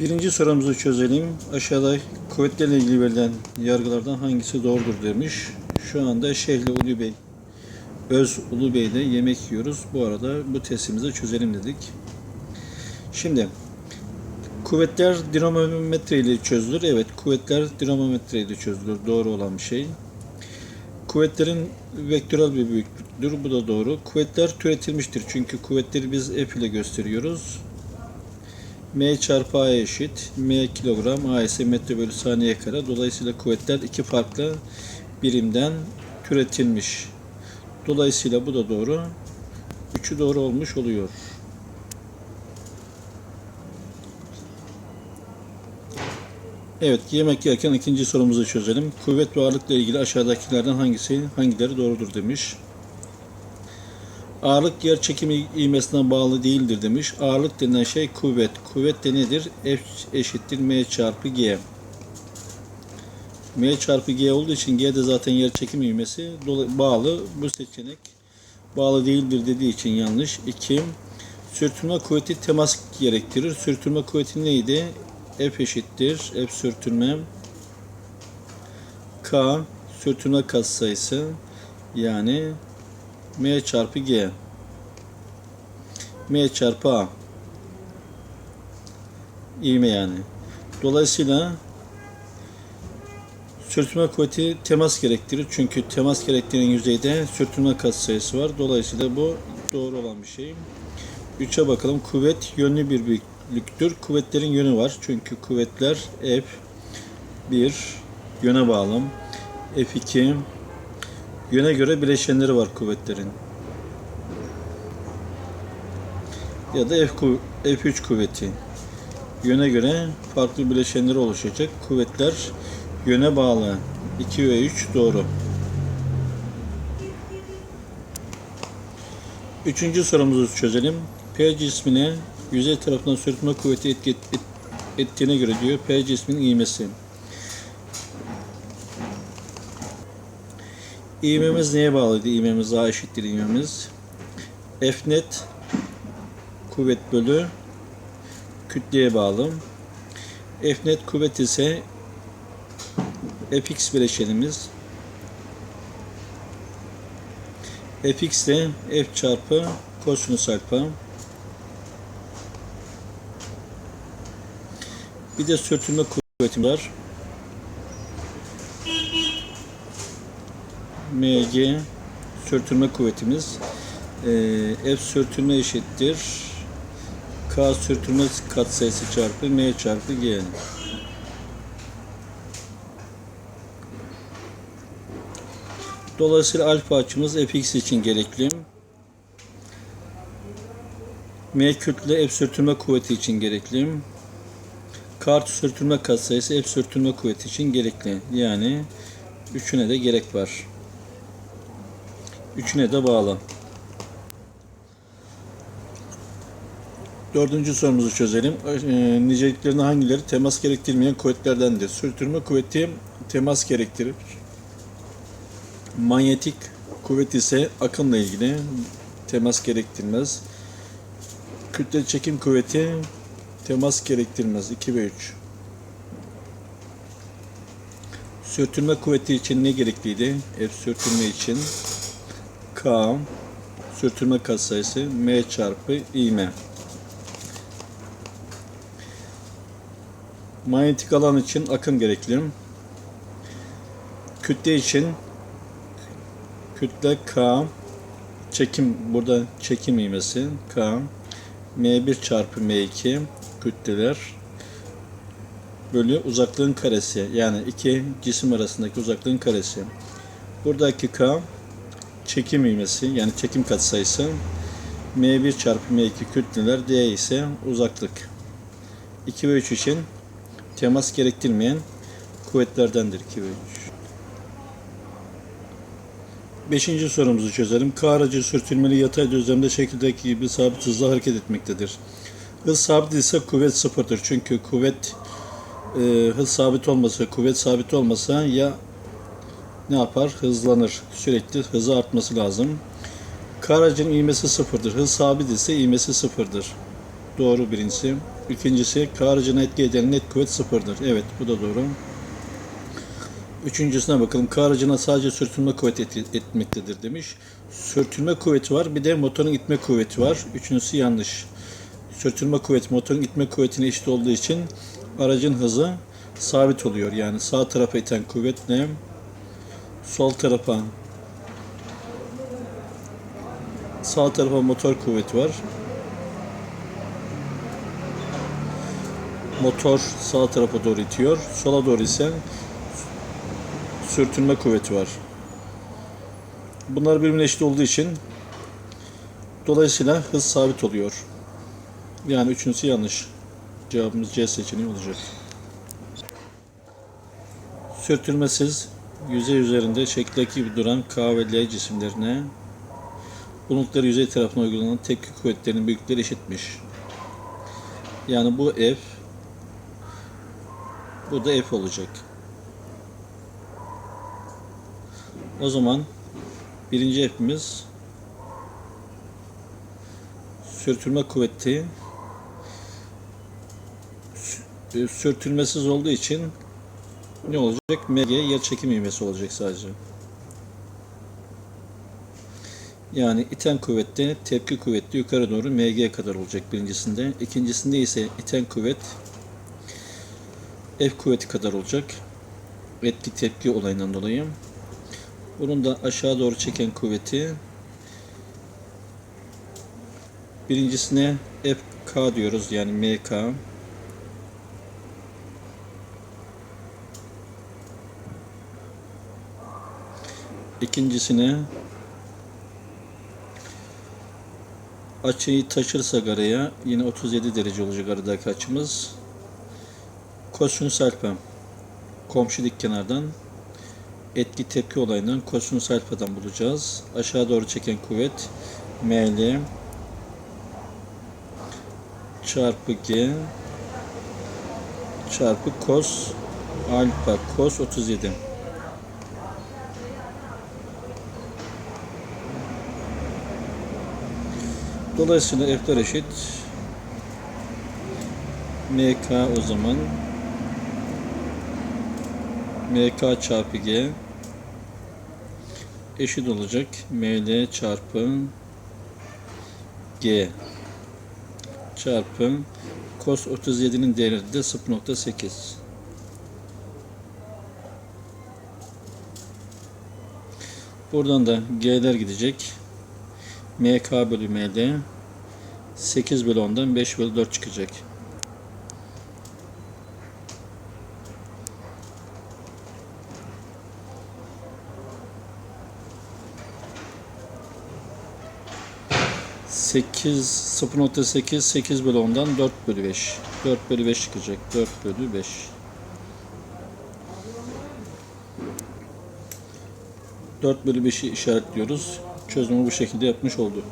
Birinci sorumuzu çözelim. Aşağıda kuvvetlerle ilgili verilen yargılardan hangisi doğrudur demiş. Şu anda Şehli Ulu Bey, Öz Ulu Bey'de yemek yiyoruz. Bu arada bu testimizi çözelim dedik. Şimdi kuvvetler dinamometre ile çözülür. Evet kuvvetler dinamometre ile çözülür. Doğru olan bir şey. Kuvvetlerin vektörel bir büyüklüktür. Bu da doğru. Kuvvetler türetilmiştir. Çünkü kuvvetleri biz F ile gösteriyoruz. M çarpı A eşit. M kilogram, A ise metre bölü saniye kare. Dolayısıyla kuvvetler iki farklı birimden türetilmiş. Dolayısıyla bu da doğru. Üçü doğru olmuş oluyor. Evet, yemek yerken ikinci sorumuzu çözelim. Kuvvet ve ağırlıkla ilgili aşağıdakilerden hangisi, hangileri doğrudur demiş. Ağırlık yer çekimi ivmesine bağlı değildir demiş. Ağırlık denilen şey kuvvet. Kuvvet de nedir? F eşittir M çarpı G. M çarpı G olduğu için G de zaten yer çekim ivmesi bağlı. Bu seçenek bağlı değildir dediği için yanlış. 2. Sürtünme kuvveti temas gerektirir. Sürtünme kuvveti neydi? F eşittir. F sürtünme K sürtünme katsayısı yani M çarpı G M çarpı A İğme yani. Dolayısıyla sürtünme kuvveti temas gerektirir. Çünkü temas gerektiren yüzeyde sürtünme katsayısı var. Dolayısıyla bu doğru olan bir şey. 3'e bakalım. Kuvvet yönlü bir büyüklüktür. Kuvvetlerin yönü var. Çünkü kuvvetler F1 yöne bağlı. F2 yöne göre bileşenleri var kuvvetlerin. Ya da F kuv- F3 kuvveti. Yöne göre farklı bileşenleri oluşacak. Kuvvetler yöne bağlı. 2 ve 3 doğru. Üçüncü sorumuzu çözelim. P cismine yüzey tarafından sürtünme kuvveti etki et- ettiğine göre diyor. P cisminin ivmesi. İğmemiz neye bağlıydı? İğmemiz A eşittir ivmemiz. F net kuvvet bölü kütleye bağlı. F net kuvvet ise Fx bileşenimiz. Fx de F çarpı kosinüs alfa. Bir de sürtünme kuvvetim var. Mg sürtünme kuvvetimiz. Ee, F sürtünme eşittir. K sürtünme katsayısı çarpı M çarpı G. Dolayısıyla alfa açımız fx için gerekli. M kütle F sürtünme kuvveti için gerekli. K sürtünme katsayısı F sürtünme kuvveti için gerekli. Yani üçüne de gerek var. Üçüne de bağlı. Dördüncü sorumuzu çözelim. E, niceliklerinin hangileri temas gerektirmeyen kuvvetlerdendir? Sürtünme kuvveti temas gerektirir. Manyetik kuvvet ise akımla ilgili temas gerektirmez. Kütle çekim kuvveti temas gerektirmez. 2 ve 3. Sürtünme kuvveti için ne gerekliydi? F sürtünme için K sürtünme katsayısı M çarpı ivme. Manyetik alan için akım gerekli. Kütle için kütle K çekim burada çekim ivmesi K M1 çarpı M2 kütleler bölü uzaklığın karesi yani iki cisim arasındaki uzaklığın karesi. Buradaki K çekim ivmesi yani çekim katsayısı M1 çarpı M2 kütleler D ise uzaklık. 2 ve 3 için temas gerektirmeyen kuvvetlerdendir 2 ve 3. Beşinci sorumuzu çözelim. K aracı sürtünmeli yatay düzlemde şekildeki gibi sabit hızla hareket etmektedir. Hız sabit ise kuvvet sıfırdır. Çünkü kuvvet e, hız sabit olmasa, kuvvet sabit olmasa ya ne yapar? Hızlanır. Sürekli hızı artması lazım. K aracının ivmesi sıfırdır. Hız sabit ise ivmesi sıfırdır. Doğru birincisi. İkincisi K aracına etki eden net kuvvet sıfırdır. Evet bu da doğru. Üçüncüsüne bakalım. K aracına sadece sürtünme kuvveti et- etmektedir demiş. Sürtünme kuvveti var. Bir de motorun itme kuvveti var. Üçüncüsü yanlış. Sürtünme kuvveti motorun itme kuvvetine eşit olduğu için aracın hızı sabit oluyor. Yani sağ tarafa iten kuvvetle sol tarafa sağ tarafa motor kuvveti var. Motor sağ tarafa doğru itiyor. Sola doğru ise sürtünme kuvveti var. Bunlar birbirine eşit olduğu için dolayısıyla hız sabit oluyor. Yani üçüncüsü yanlış. Cevabımız C seçeneği olacak. Sürtünmesiz yüzey üzerinde şekildeki gibi duran K ve L cisimlerine bulundukları yüzey tarafına uygulanan tepki kuvvetlerinin büyüklükleri eşitmiş. Yani bu F bu da F olacak. O zaman birinci F'imiz sürtünme kuvveti e, sürtünmesiz olduğu için ne olacak? Mg yer çekim ivmesi olacak sadece. Yani iten kuvvette tepki kuvveti yukarı doğru mg kadar olacak birincisinde. İkincisinde ise iten kuvvet F kuvveti kadar olacak. Etki tepki olayından dolayı. Bunun da aşağı doğru çeken kuvveti birincisine FK diyoruz yani MK. İkincisine açıyı taşırsak araya yine 37 derece olacak aradaki açımız. Kosinüs alfa komşu dik kenardan etki tepki olayından kosinüs alfadan bulacağız. Aşağı doğru çeken kuvvet ML çarpı G çarpı cos alfa cos 37. Dolayısıyla F'ler eşit. MK o zaman. MK çarpı G eşit olacak. ML çarpı G çarpı cos 37'nin değeri de 0.8 Buradan da G'ler gidecek. MK bölü ML 8 bölü 10'dan 5 bölü 4 çıkacak. Sekiz 0.8 8 bölü 10'dan 4 bölü 5 4 bölü 5 çıkacak. 4 bölü 5 4 bölü 5'i işaretliyoruz çözümü bu şekilde yapmış olduk